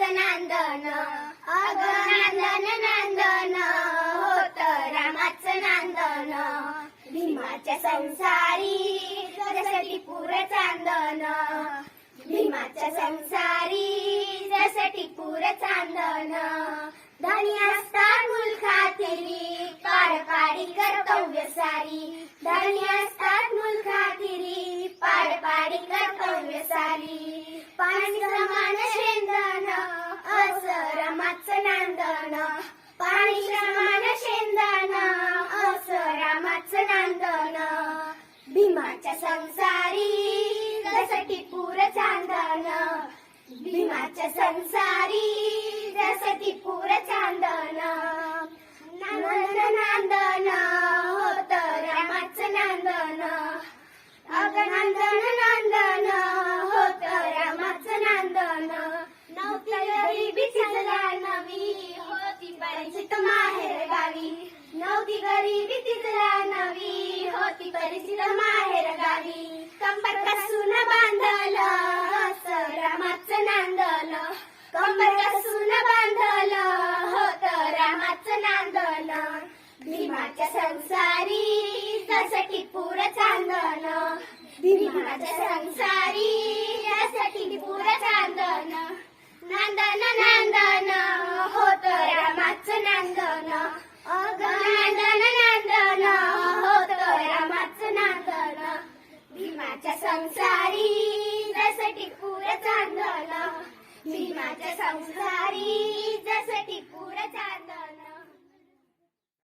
नांदन अग नांदन नांदन होत रामाच नांदन भीमाच्या संसारी जसं टिपूर चांदन. भीमाच्या संसारी जसं टिपूर चांदन. धनी असतात मुलखातिरी पार पाडी कर्तव्य सारी. धनी असतात मुलखातिरी पार पाडी कर्तव्य सारी. पाणी संसारी जसटी पूर चांदन भीमाच्या संसारी जसटी पूर चांदन नांदन नांदन होत रामाच नांदन अग नांदन नांदन होत रामाच नांदन नव्हती गरीबी नवी होती परिचित माहेर गावी नव्हती गरीबी तिजला नवी होती परिचित माहेर गावी कंबर कसून बांधलं तर रामाचं नांदल कंबर कसून बांधलं तर रामाचं नांदल भीमाच्या संसारी जसं टिपूर चांदन भीमाच्या संसारी जसं टिपूर चांदन नांदन नांदन होत रामाचं नांदन अग नांदन नांदन होत रामाचं नांदन माझ्या संसारी जसं टिपूर मी माझ्या संसारी जस